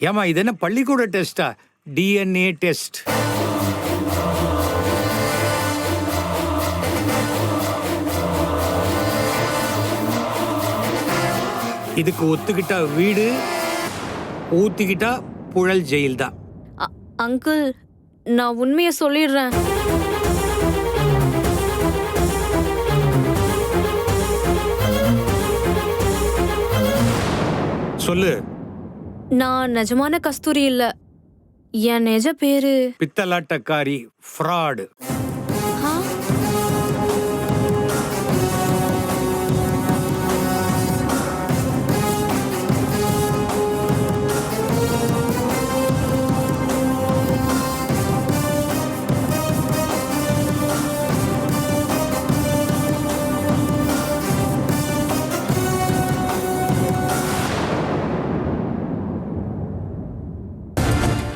ஏமா இது என்ன பள்ளிக்கூட டெஸ்டா? DNA test. இதுக்கு ஒத்துக்கிட்டா வீடு ஊத்திக்கிட்டா புழல் ஜெயில் தான் அங்கிள் நான் உண்மையை சொல்லிடுறேன். சொல்லு. நான் நிஜமான கஸ்தூரி இல்ல. என் நிஜ பேரு பித்தலாட்டக்காரி ஃப்ராடு.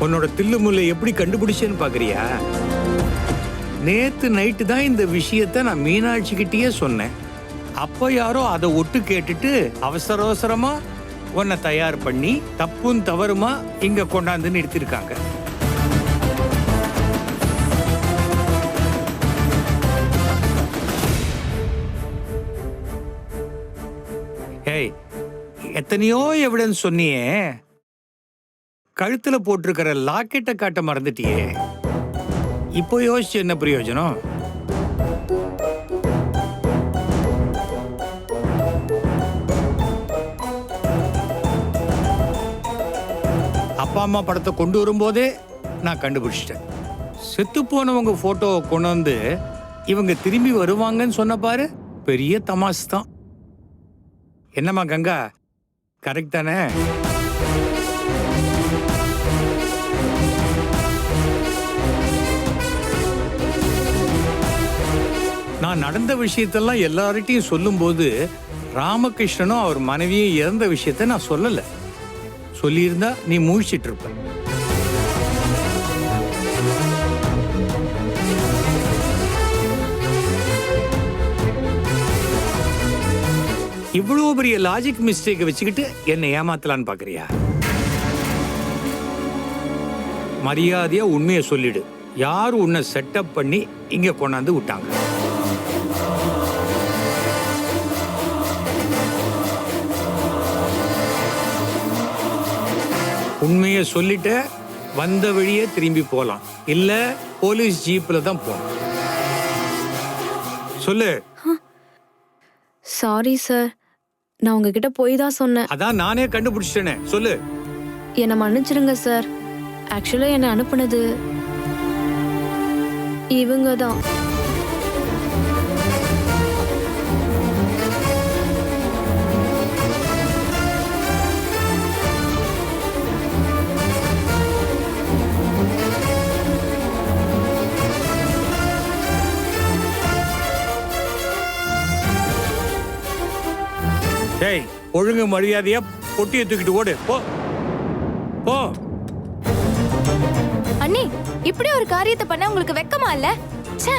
உன்னோட தில்லு முல்லை எப்படி கண்டுபிடிச்சேன்னு பாக்குறியா? நேத்து நைட்டு தான் இந்த விஷயத்த நான் மீனாட்சி கிட்டயே சொன்னேன். அப்போ யாரோ அதை ஒட்டு கேட்டுட்டு அவசர அவசரமா உன்னை தயார் பண்ணி தப்பும் தவறுமா இங்க கொண்டாந்து நிறுத்திருக்காங்க ஏய் எத்தனையோ எவிடன்ஸ் சொன்னியே. கழுத்துல போட்டிருக்கிற லாக்கெட்டை காட்ட மறந்துட்டியே. இப்போ யோசிச்சு என்ன பிரயோஜனம்? அப்பா அம்மா படத்தை கொண்டு வரும்போதே நான் கண்டுபிடிச்சிட்டேன். செத்து போனவங்க போட்டோவை கொண்டு வந்து இவங்க திரும்பி வருவாங்கன்னு சொன்ன பாரு பெரிய தமாஸ் தான். என்னம்மா கங்கா? கரெக்ட் தானே? நான் நடந்த விஷயத்தெல்லாம் எல்லார்கிட்டையும் சொல்லும்போது ராமகிருஷ்ணனும் அவர் மனைவியும் இறந்த விஷயத்த நான் சொல்லல. சொல்லியிருந்தா நீ முழிச்சிட்டு இருப்ப. இவ்வளவு பெரிய லாஜிக் மிஸ்டேக்கை வச்சுக்கிட்டு என்னை ஏமாத்தலான்னு பாக்குறியா? மரியாதையா உண்மையை சொல்லிடு. யார் உன்னை செட்டப் பண்ணி இங்க கொண்டாந்து விட்டாங்க? உண்மையை சொல்லிட்டு வந்த வழியே திரும்பி போலாம். இல்ல போலீஸ் ஜீப்ல தான் போகணும் சொல்லு. சாரி சார் நான் உங்ககிட்ட போய் தான் சொன்னேன். அதான் நானே கண்டுபிடிச்சிட்டேனே. சொல்லு. என்னை மன்னிச்சிடுங்க சார் ஆக்சுவலா என்னை அனுப்புனது இவங்க தான் ஒழுங்கு மரியாதையா பொட்டியை தூக்கிட்டு ஓடு. போ. போ. அண்ணி இப்படி ஒரு காரியத்தை பண்ண உங்களுக்கு வெக்கமா இல்ல? ச்சே.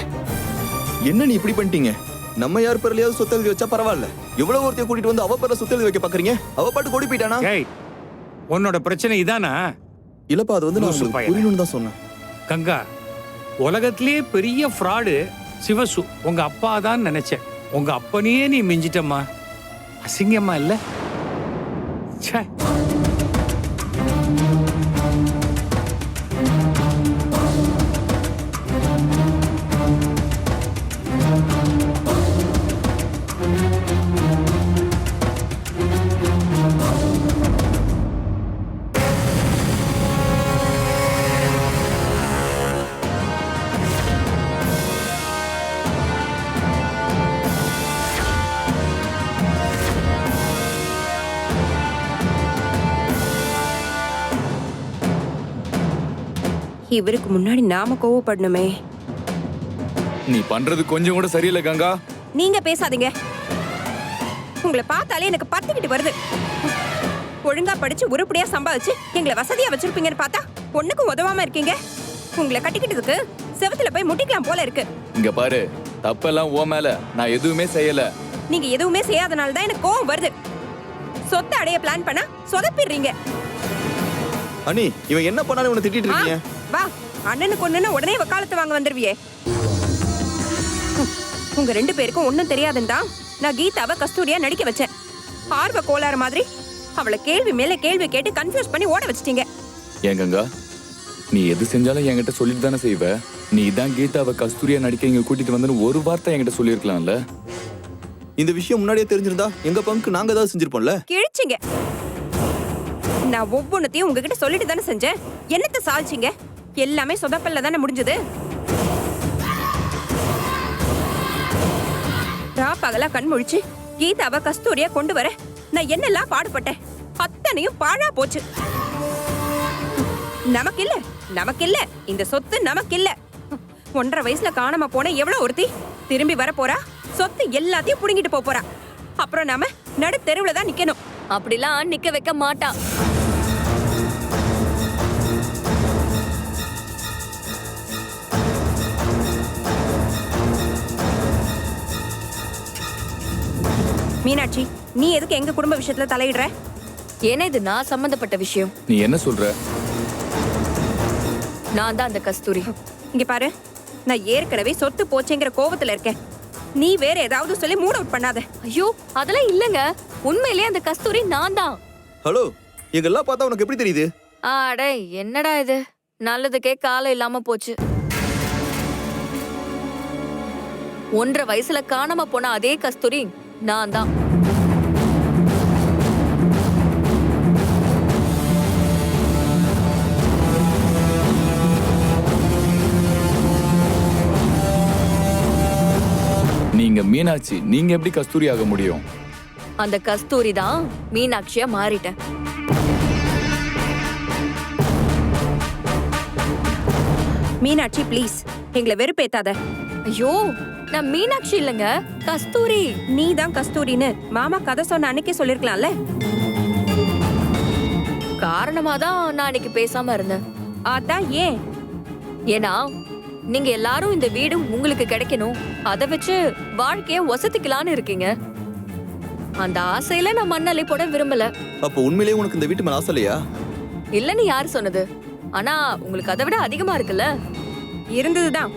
என்ன நீ இப்படி பண்ணிட்டீங்க? நம்ம யார் பேர்லயாவது சொத்து எழுதி வச்சா பரவாயில்ல. எவ்வளவு ஒருத்தைய கூட்டிட்டு வந்து அவ பேர்ல சொத்து எழுதி வைக்க பாக்குறீங்க? அவ பாட்டு ஓடி போயிட்டானா? ஏய் உன்னோட பிரச்சனை இதானா? இல்லப்பா அது வந்து நான். புரியணும்னு தான் சொன்னேன். கங்கா உலகத்திலேயே பெரிய ஃப்ராடு சிவசு. உங்க அப்பா தான் நினைச்சேன். உங்க அப்பனையே நீ மிஞ்சிட்டம்மா. அசிங்கமா இல்லை? சே இவருக்கு முன்னாடி நாம கோவப்படணுமே. நீ பண்றது கொஞ்சம் கூட சரியில்லை கங்கா. நீங்க பேசாதீங்க. உங்களை பார்த்தாலே எனக்கு பத்துக்கிட்டு வருது. ஒழுங்கா படிச்சு உருப்படியா சம்பாதிச்சு எங்களை வசதியா வச்சிருப்பீங்கன்னு பார்த்தா ஒண்ணுக்கும் உதவாம இருக்கீங்க. உங்களை கட்டிக்கிட்டதுக்கு செவத்துல போய் முட்டிக்கலாம் போல இருக்கு. இங்க பாரு தப்பெல்லாம் ஓ மேல. நான் எதுவுமே செய்யல. நீங்க எதுவுமே செய்யாதனால தான் எனக்கு கோவம் வருது. சொத்தை அடைய பிளான் பண்ணா சொதப்பிடுறீங்க. அண்ணி இவன் என்ன பண்ணாலும் இவனை திட்டிட்டு இருக்கீங்க? வா அண்ணனுக்கு ஒண்ணுன்னா உடனே வக்காலத்து வாங்க வந்துருவியே. உங்க ரெண்டு பேருக்கும் ஒண்ணும் தெரியாதுன்னு தான் நான் கீதாவை கஸ்தூரியா நடிக்க வச்சேன். ஆர்வ கோளாறு மாதிரி அவளை கேள்வி மேல கேள்வி கேட்டு கன்ஃபியூஸ் பண்ணி ஓட வச்சிட்டீங்க. ஏன் கங்கா? நீ எது செஞ்சாலும் என்கிட்ட சொல்லிட்டு தானே செய்வ? நீ தான் கீதாவை கஸ்தூரியா நடிக்க இங்க கூட்டிட்டு வந்து ஒரு வார்த்தை என்கிட்ட சொல்லியிருக்கலாம்ல? இந்த விஷயம் முன்னாடியே தெரிஞ்சிருந்தா எங்க பங்கு நாங்க ஏதாவது செஞ்சிருப்போம்ல? கிழிச்சிங்க. நான் ஒவ்வொன்றத்தையும் உங்ககிட்ட சொல்லிட்டு தானே செஞ்சேன். என்னத்த சாதிச்சீங்க? எல்லாமே சொதப்பல்ல தானே முடிஞ்சது? பகலா கண் முழிச்சு கீதாவை கஸ்தூரியா கொண்டு வர நான் என்னெல்லாம் பாடுபட்டேன்? அத்தனையும் பாழா போச்சு. நமக்கு இல்ல நமக்கு இல்ல இந்த சொத்து நமக்கு இல்ல ஒன்றரை வயசுல காணாம போன எவ்வளவு ஒருத்தி? திரும்பி வர போறா? சொத்து எல்லாத்தையும் புடுங்கிட்டு போறா. அப்புறம் நாம நடு தெருவுல தான் நிக்கணும். அப்படிலாம் நிக்க வைக்க மாட்டா. மீனாட்சி நீ எதுக்கு எங்க குடும்ப விஷயத்துல தலையிடுற? ஏன்னா இது நான் சம்பந்தப்பட்ட விஷயம். நீ என்ன சொல்ற? நான் தான் அந்த கஸ்தூரி. இங்க பாரு நான் ஏற்கனவே சொத்து போச்சேங்கிற கோவத்துல இருக்கேன். நீ வேற ஏதாவது சொல்லி மூட் அவுட் பண்ணாத. ஐயோ அதெல்லாம் இல்லங்க. உண்மையிலேயே அந்த கஸ்தூரி நான் தான். ஹலோ எங்கெல்லாம் பார்த்தா உனக்கு எப்படி தெரியுது? ஆடே என்னடா இது? நல்லதுக்கே காலம் இல்லாம போச்சு. ஒன்றரை வயசுல காணாம போன அதே கஸ்தூரி நான் தான் நீங்க மீனாட்சி நீங்க எப்படி கஸ்தூரி ஆக முடியும்? அந்த கஸ்தூரி தான் மீனாட்சியா மாறிட்டேன். மீனாட்சி ப்ளீஸ் எங்களை வெறுப்பேத்தாத. ஐயோ நான் மீனாட்சி இல்லைங்க. கஸ்தூரி. நீ தான் கஸ்தூரின்னு மாமா கதை சொன்ன அன்னைக்கே சொல்லிருக்கலாம்ல. காரணமா தான் நான் அன்னைக்கு பேசாம இருந்தேன். அதான் ஏன்? ஏன்னா நீங்க எல்லாரும் இந்த வீடு உங்களுக்கு கிடைக்கணும். அதை வச்சு வாழ்க்கைய வசதிக்கலான்னு இருக்கீங்க. அந்த ஆசையில நான் மண்ணலை போட விரும்பல. அப்போ உண்மையிலேயே உனக்கு இந்த வீட்டு மேல ஆசை இல்லையா? இல்லன்னு யார் சொன்னது? ஆனா உங்களுக்கு அதை விட அதிகமா இருக்குல்ல. இருந்ததுதான்.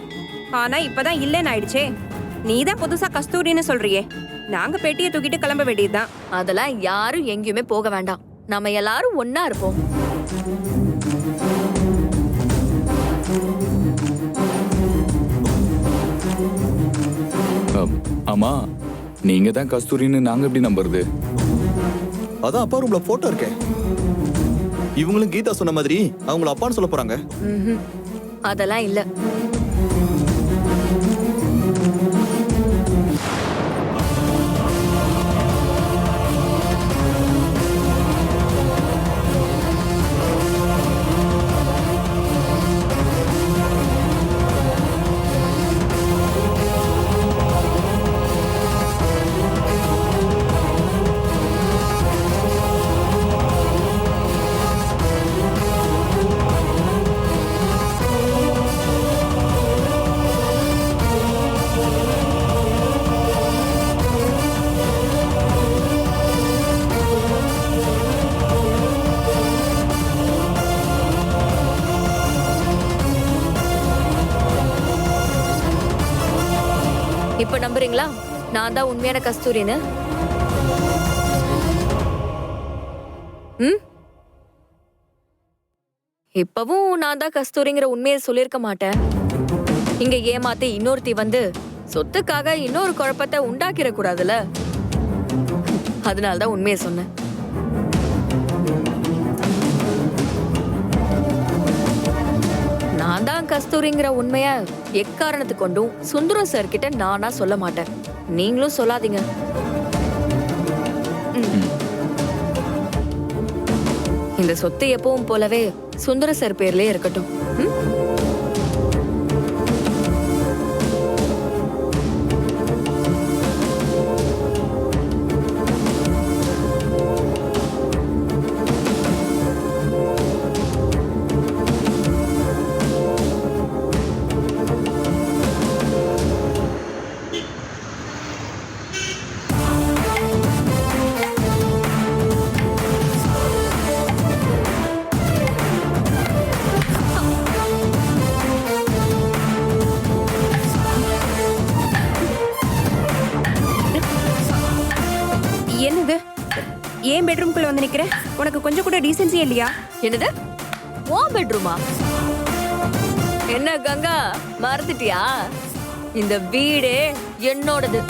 ஆனா இப்பதான் இல்லைன்னு ஆயிடுச்சே. நீ தான் புதுசா கஸ்தூரின்னு சொல்றியே. நாங்க பெட்டியை தூக்கிட்டு கிளம்ப வேண்டியதுதான். அதெல்லாம் யாரும் எங்கேயுமே போக வேண்டாம். நம்ம எல்லாரும் ஒன்னா இருப்போம். அம், ஆமா நீங்க தான் கஸ்தூரின்னு நாங்க எப்படி நம்புறது? அதான் அப்பா ரூம்ல போட்டோ இருக்கே. இவங்களும் கீதா சொன்ன மாதிரி அவங்கள அப்பான்னு சொல்ல போறாங்க. அதெல்லாம் இல்ல. நான் தான் உண்மையான கஸ்தூரின்னு? ம்? இப்பவும் நான் தான் கஸ்தூரிங்கிற உண்மையை சொல்லியிருக்க மாட்டேன். இங்க ஏமாத்தி இன்னொருத்தி வந்து சொத்துக்காக இன்னொரு குழப்பத்தை உண்டாக்கிட கூடாதுல அதனாலதான் உண்மையை சொன்னேன். நான் தான் கஸ்தூரிங்கிற உண்மைய எக்காரணத்து கொண்டும் சுந்தரம் சார் கிட்ட நானா சொல்ல மாட்டேன். நீங்களும் சொல்லாதீங்க. இந்த சொத்து எப்பவும் போலவே சுந்தர சார் பேர்லயே இருக்கட்டும். ம்? கொஞ்சம் கூட டீசென்சியே இல்லையா? என்னது? ஓ பெட்ரூமா என்ன கங்கா மறந்துட்டியா? இந்த வீடே என்னோடது.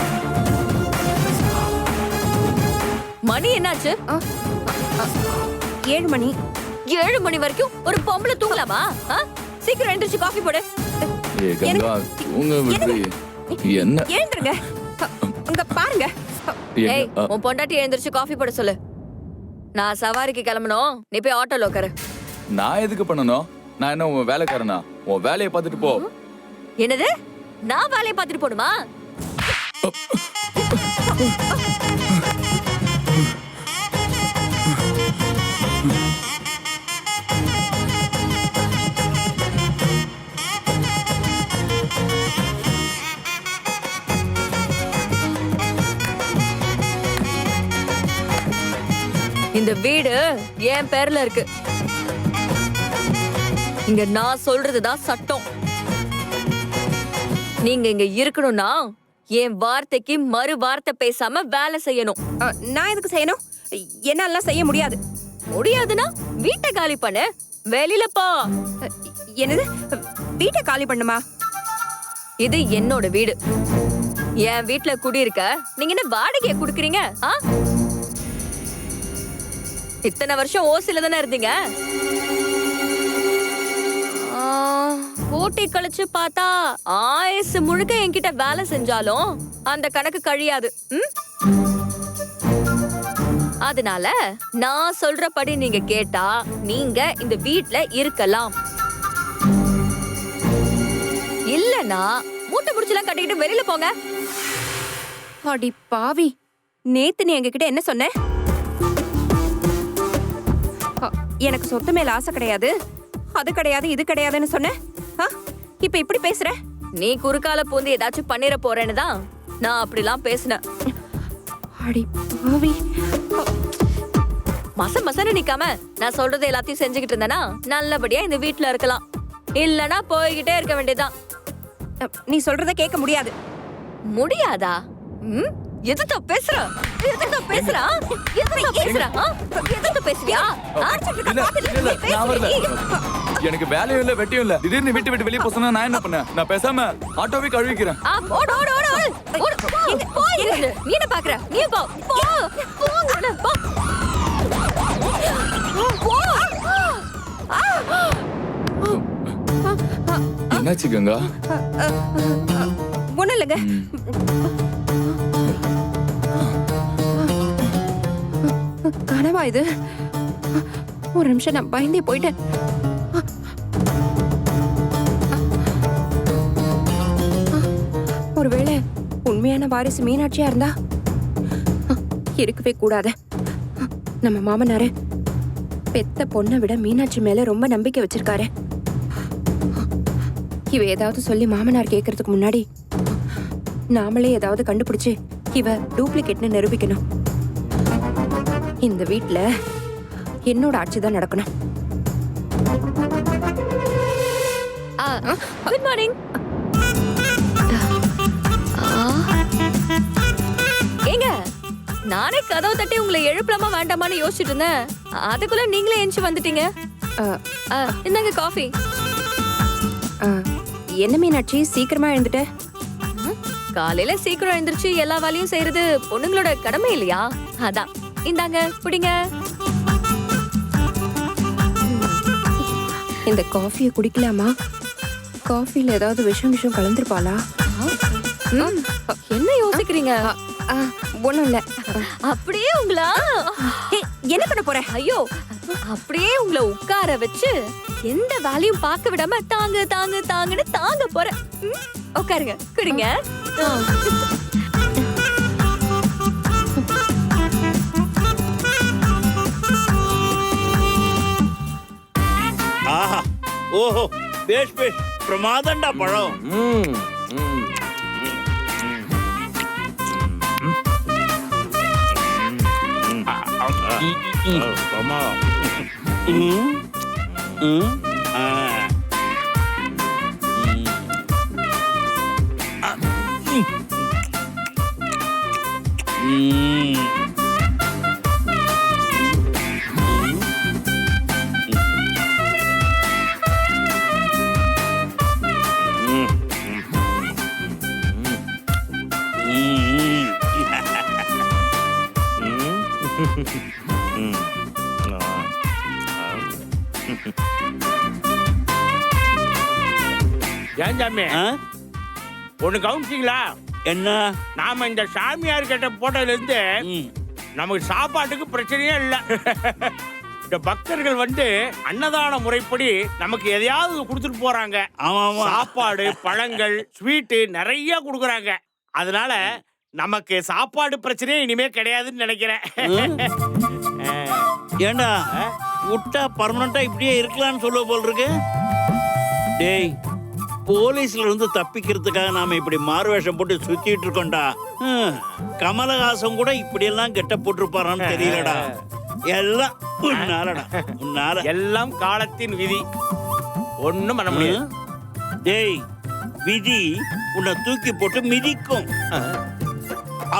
மணி என்னாச்சு? ஏழு மணி. ஏழு மணி வரைக்கும் ஒரு பொம்பளை தூங்கலாமா? சீக்கிரம் எழுந்திரிச்சு காஃபி போடு. ஏ கங்கா தூங்க விடுறி என்ன? எழுந்துருங்க அங்க பாருங்க? ஏய் உன் பொண்டாட்டி எழுந்திரிச்சு காஃபி போட சொல்லு. நான் சவாரிக்கு கிளம்பணும். நீ போய் ஆட்டோல உட்காரு நான் எதுக்கு பண்ணணும்? நான் என்ன உன் வேலைக்காரனா? உன் வேலையை பார்த்துட்டு போ. என்னது? நான் வேலையை பார்த்துட்டு போடுமா இந்த வீடு என் பேர்ல இருக்கு. இங்க நான் சொல்றதுதான் சட்டம். நீங்க இங்க இருக்கணும்னா என் வார்த்தைக்கு மறு வார்த்தை பேசாம வேலை செய்யணும். நான் எதுக்கு செய்யணும்? என்னாலாம் செய்ய முடியாது. முடியாதுன்னா வீட்டை காலி பண்ணு. வெளியில போ. என்னது? வீட்டை காலி பண்ணுமா? இது என்னோட வீடு. என் வீட்ல குடியிருக்க நீங்க என்ன வாடகையை குடுக்குறீங்க? ஆ? இத்தனை வருஷம் ஓசில தானே இருந்தீங்க? ஆ, கழிச்சு பார்த்தா ஆயுசு முழுக்க என்கிட்ட வேலை செஞ்சாலும் அந்த கணக்கு கழியாது. ம்? அதனால நான் சொல்றபடி நீங்க கேட்டா நீங்க இந்த வீட்ல இருக்கலாம். இல்லனா மூட்டை முடிச்செல்லாம் கட்டிக்கிட்டு வெளியில போங்க. அடி பாவி. நேத்து நீ எங்ககிட்ட என்ன சொன்ன? எனக்கு சொத்து மேல ஆசை கிடையாது. அது கிடையாது இது கிடையாதுன்னு சொன்ன? ஆ? இப்ப இப்படி பேசுற? நீ குறுக்கால பூந்து ஏதாச்சும் பண்ணிர போறேன்னு தான் நான் அப்படிலாம் பேசினேன். அடி பாவி. மச மசன்னு நிக்காம நான் சொல்றது எல்லாத்தையும் செஞ்சுக்கிட்டு இருந்தேனா நல்லபடியா இந்த வீட்ல இருக்கலாம். இல்லனா போய்கிட்டே இருக்க வேண்டியதுதான். நீ சொல்றத கேட்க முடியாது. முடியாதா? ம்? எதுக்கு பேசுற? எதுக்கு பேசுறா? எதுக்கு பேசுறா? எதுக்கு பேசுறியா. எனக்கு வேலையும் இல்ல வெட்டியும் இல்ல. திடீர்னு வீட்டு விட்டு வெளியே போசனா நான் என்ன பண்ணேன்? நான் பேசாம ஆட்டோவே கழுவிக்கிறேன். ஓடு, ஓடு, ஓடு, ஓடு. போ. நீ என்ன பாக்குற. நீ போ. போ. போங்கன்னு, போ. போ. என்னாச்சு கங்கா? ஒண்ணும் இல்லைங்க. கனவா இது? ஒரு நிமிஷம் நான் பயந்தே போயிட்டேன். ஒருவேளை உண்மையான வாரிசு மீனாட்சியா இருந்தா? இருக்கவே கூடாது. நம்ம மாமனாரு பெத்த பொண்ணை விட மீனாட்சி மேல ரொம்ப நம்பிக்கை வச்சிருக்காரு. இவ ஏதாவது சொல்லி மாமனார் கேட்கறதுக்கு முன்னாடி நாமளே ஏதாவது கண்டுபிடிச்சு இவ டூப்ளிகேட்னு நிரூபிக்கணும். இந்த வீட்ல என்னோட ஆட்சி தான் நடக்கணும். குட் மார்னிங் ஏங்க நானே கதவு தட்டி உங்களை எழுப்பலாமா வேண்டாமான்னு யோசிச்சுட்டு இருந்தேன். அதுக்குள்ள நீங்களே எந்திச்சு வந்துட்டீங்க. இந்தாங்க காஃபி. என்ன மீனாட்சி சீக்கிரமா எழுந்துட்ட? காலையில சீக்கிரம் எழுந்திருச்சு எல்லா வேலையும் செய்யறது பொண்ணுங்களோட கடமை இல்லையா? அதான். இந்தாங்க குடிங்க. இந்த காஃபியை குடிக்கலாமா? காஃபில ஏதாவது விஷம் விஷம் கலந்துருப்பாளா? என்ன யோசிக்கிறீங்க? ஒண்ணும் இல்ல. அப்படியே உங்களா? என்ன பண்ண போற? ஐயோ அப்படியே உங்களை உட்கார வச்சு எந்த வேலையும் பார்க்க விடாம தாங்கு தாங்கு தாங்குன்னு தாங்க போறேன். உட்காருங்க குடிங்க. ஓஹோ பேஷ் பேஷ் பிரமாதண்டா பழம் ம், ம், பிரமாதம் ம், சாமி? ஒண்ணு கவனிச்சிங்களா? என்ன? நாம இந்த சாமியார் கிட்ட போட்டதுல இருந்து. நமக்கு சாப்பாட்டுக்கு பிரச்சனையே இல்ல. இந்த பக்தர்கள் வந்து அன்னதான முறைப்படி நமக்கு எதையாவது கொடுத்துட்டு போறாங்க. சாப்பாடு பழங்கள் ஸ்வீட்டு நிறைய கொடுக்குறாங்க. அதனால நமக்கு சாப்பாடு பிரச்சனையே இனிமே கிடையாதுன்னு நினைக்கிறேன். ஏண்டா? விட்டா பர்மனண்டா இப்படியே இருக்கலாம்னு சொல்ல போல் இருக்கு. டேய் போலீஸ்ல இருந்து தப்பிக்கிறதுக்காக நாம இப்படி மாறுவேஷம் போட்டு சுத்திட்டு இருக்கோம்டா. கமலஹாசன் கூட இப்படி எல்லாம் கெட்ட போட்டிருப்பாரான்னு தெரியலடா. எல்லாம் உன்னாலடா உன்னால. எல்லாம் காலத்தின் விதி. ஒண்ணும் பண்ண முடியாது? டேய் விதி உன்னை தூக்கி போட்டு மிதிக்கும்.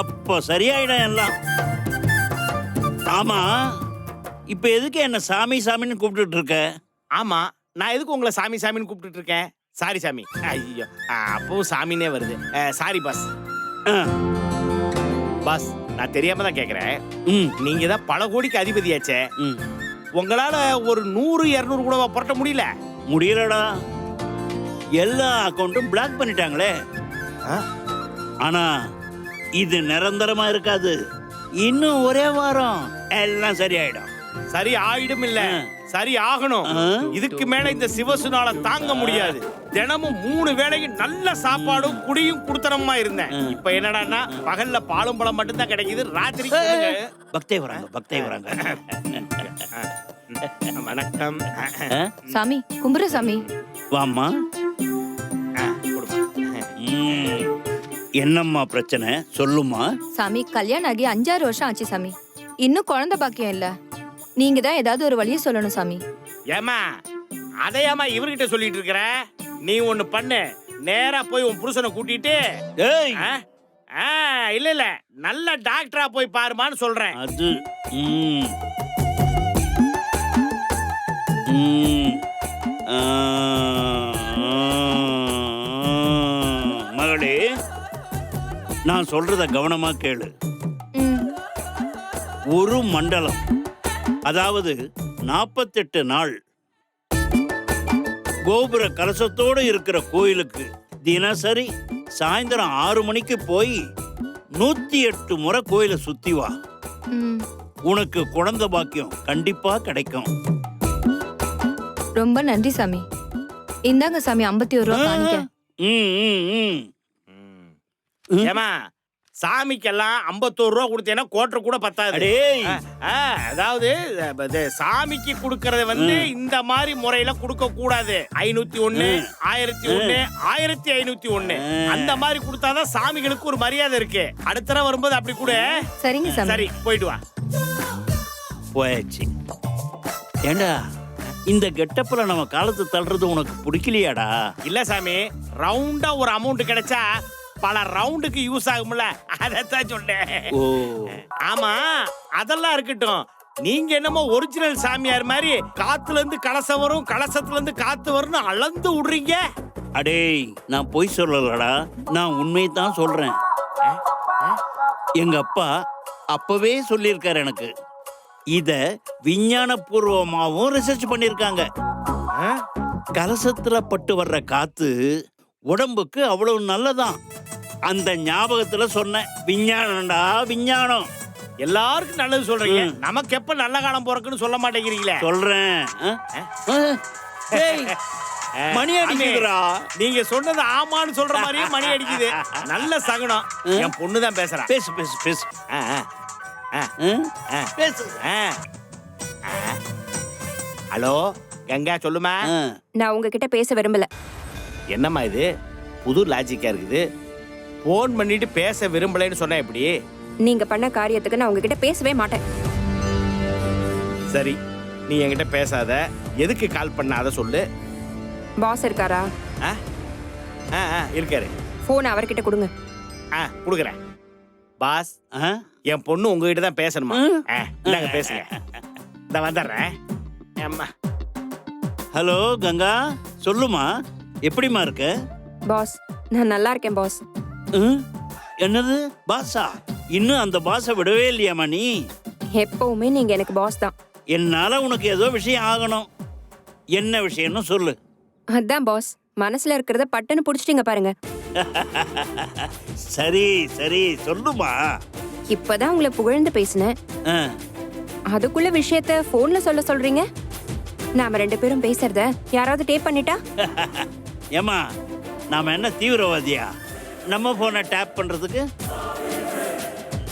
அப்ப சரியாயிடும் எல்லாம். ஆமா இப்ப எதுக்கு என்ன சாமி சாமின்னு கூப்பிட்டுட்டு இருக்க? ஆமா நான் எதுக்கு உங்களை சாமி சாமின்னு கூப்பிட்டுட்டு இருக்கேன்? சாரி சாமி. ஐயோ. அப்பவும் சாமினே வருது. சாரி பாஸ் பாஸ் நான் தெரியாம தான் கேக்குறேன். ம், நீங்க தான் பல கோடிக்கு அதிபதியாச்சே. உங்களால ஒரு நூறு இருநூறு கூட புரட்ட முடியல. முடியலடா. எல்லா அக்கௌண்ட்டும் பிளாக் பண்ணிட்டாங்களே? ஆனா இது நிரந்தரமா இருக்காது. இன்னும் ஒரே வாரம் எல்லாம் சரியாயிடும். சரி ஆயிடும் இல்ல. சரி ஆகணும்? இதுக்கு மேல இந்த சிவசுனால தாங்க முடியாது. தினமும் மூணு வேளையும் நல்ல சாப்பாடும் குடியும் குடுத்தனமா இருந்தேன். இப்ப என்னடான்னா பகல்ல பாலும் பழம் மட்டும் தான் கிடைக்குது ராத்திரி பக்தே வராங்க பக்தே வராங்க. வணக்கம்? சாமி கும்புற சாமி. வாம்மா. என்னம்மா பிரச்சனை? சொல்லுமா சாமி கல்யாணம் ஆகி அஞ்சாறு வருஷம் ஆச்சு சாமி. இன்னும் குழந்தை பாக்கியம் இல்ல. நீங்க தான் ஏதாவது ஒரு வழியை சொல்லணும் சாமி. ஏமா அதையாமா இவர்கிட்ட சொல்லிட்டு இருக்கிற நீ ஒண்ணு பண்ணு. நேரா போய் உன் புருஷனை கூட்டிட்டு ஏய். ஆ? ஆ, இல்ல இல்ல. நல்ல டாக்டரா போய் பாருமான்னு சொல்றேன். அது ம். ம். ஆ, மகளே நான் சொல்றத கவனமா கேளு. ம், ஒரு மண்டலம். அதாவது நாற்பத்தெட்டு நாள் கோபுர கலசத்தோடு இருக்கிற கோயிலுக்கு தினசரி சாயந்தரம் ஆறு மணிக்கு போய் நூத்தி எட்டு முறை கோயிலை சுத்தி வா ம். உனக்கு குழந்தை பாக்கியம் கண்டிப்பா கிடைக்கும் ரொம்ப நன்றி சாமி இந்தாங்க சாமி ஐம்பத்தி ஒரு ரூபா காணிக்க ம், ம், ம். ம். ஏமா சாமிக்கெல்லாம் ஐம்பத்தோரு ரூபா கொடுத்தேன்னா கோட்டை கூட பத்தாது. அதாவது சாமிக்கு கொடுக்கறத வந்து இந்த மாதிரி முறையில கொடுக்க கூடாது. ஐநூத்தி ஒண்ணு ஆயிரத்தி ஒண்ணு ஆயிரத்தி ஐநூத்தி ஒண்ணு. அந்த மாதிரி கொடுத்தாதான் சாமிகளுக்கு ஒரு மரியாதை இருக்கு. அடுத்த தடவை வரும்போது அப்படி கூட. சரிங்க சாமி. சரி போயிட்டு வா. போயாச்சு. ஏண்டா இந்த கெட்டப்புல நம்ம காலத்து தள்ளுறது உனக்கு பிடிக்கலையாடா? இல்ல சாமி ரவுண்டா ஒரு அமௌண்ட் கிடைச்சா பல ரவுண்டுக்கு யூஸ் ஆகும்ல? அதைத்தான் சொன்னேன். ஓ. ஆமா அதெல்லாம் இருக்கட்டும். நீங்க என்னமோ ஒரிஜினல் சாமியார் மாதிரி காத்துல இருந்து கலசம் வரும் கலசத்துல இருந்து காத்து வரும்னு அளந்து விடுறீங்க? அடேய் நான் பொய் சொல்லலடா. நான் உண்மையை தான் சொல்றேன். எங்க அப்பா அப்பவே சொல்லியிருக்காரு எனக்கு. இத விஞ்ஞானபூர்வமாவும் ரிசர்ச் பண்ணிருக்காங்க ஆ? கலசத்துல பட்டு வர்ற காத்து உடம்புக்கு அவ்வளவு நல்லதான். அந்த ஞாபகத்துல சொன்னேன் விஞ்ஞானம்டா விஞ்ஞானம். எல்லாருக்கும் நல்லது சொல்றீங்க. நமக்கு எப்ப நல்ல காலம் பிறக்குன்னு சொல்ல மாட்டேங்கிறீங்களே? சொல்றேன். மணி அடிக்குதுடா. நீங்க சொன்னது ஆமான்னு சொல்ற மாதிரியே மணி அடிக்குது. நல்ல சகுனம். என் பொண்ணு தான் பேசுறா. பேசு பேசு பேசு. ஆ, ஆ, ஆ, ஆ? ஆ, பேசு. ஹலோ கங்கா சொல்லுமா. நான் உங்ககிட்ட பேச விரும்பல. என்னம்மா இது? புது லாஜிக்கா இருக்குது. ஃபோன் பண்ணிட்டு பேச விரும்பலைன்னு சொன்னா எப்படி? நீங்க பண்ண காரியத்துக்கு நான் உங்ககிட்ட பேசவே மாட்டேன். சரி நீ என்கிட்ட பேசாத. எதுக்கு கால் பண்ண? அதை சொல்லு. பாஸ் இருக்காரா? ஆ? ஆ ஆ, இருக்காரு. போன் அவர்கிட்ட கொடுங்க. ஆ கொடுக்குறேன். பாஸ் ஆ? என் பொண்ணு உங்ககிட்ட தான் பேசணுமா. ஆ, இந்தாங்க பேசுங்க. இந்த வந்துடுறேன். அம்மா ஹலோ கங்கா. சொல்லுமா. எப்படிம்மா இருக்க? பாஸ் நான் நல்லா இருக்கேன் பாஸ். ம்? என்னது? பாஸா? இன்னும் அந்த பாஸை விடவே இல்லையாம்மா நீ? எப்பவுமே நீங்க எனக்கு பாஸ் தான். என்னால உனக்கு ஏதோ விஷயம் ஆகணும். என்ன விஷயம்னு சொல்லு. அதான் பாஸ். மனசுல இருக்கிறத பட்டுன்னு புடிச்சிட்டீங்க பாருங்க. சரி சரி சொல்லுமா. இப்பதான் உங்களை புகழ்ந்து பேசினேன். ஆ, அதுக்குள்ள விஷயத்த போன்ல சொல்ல சொல்றீங்க? நாம ரெண்டு பேரும் பேசுறத யாராவது டேப் பண்ணிட்டா? ஏம்மா நாம் என்ன தீவிரவாதியா? நம்ம ஃபோனை டேப் பண்ணுறதுக்கு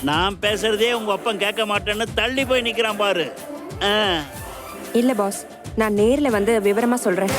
நான் பேசுறதே உங்க அப்பன் கேட்க மாட்டேன்னு தள்ளி போய் நிக்கிறான் பாரு. ஆ, இல்ல பாஸ் நான் நேர்ல வந்து விவரமா சொல்றேன்.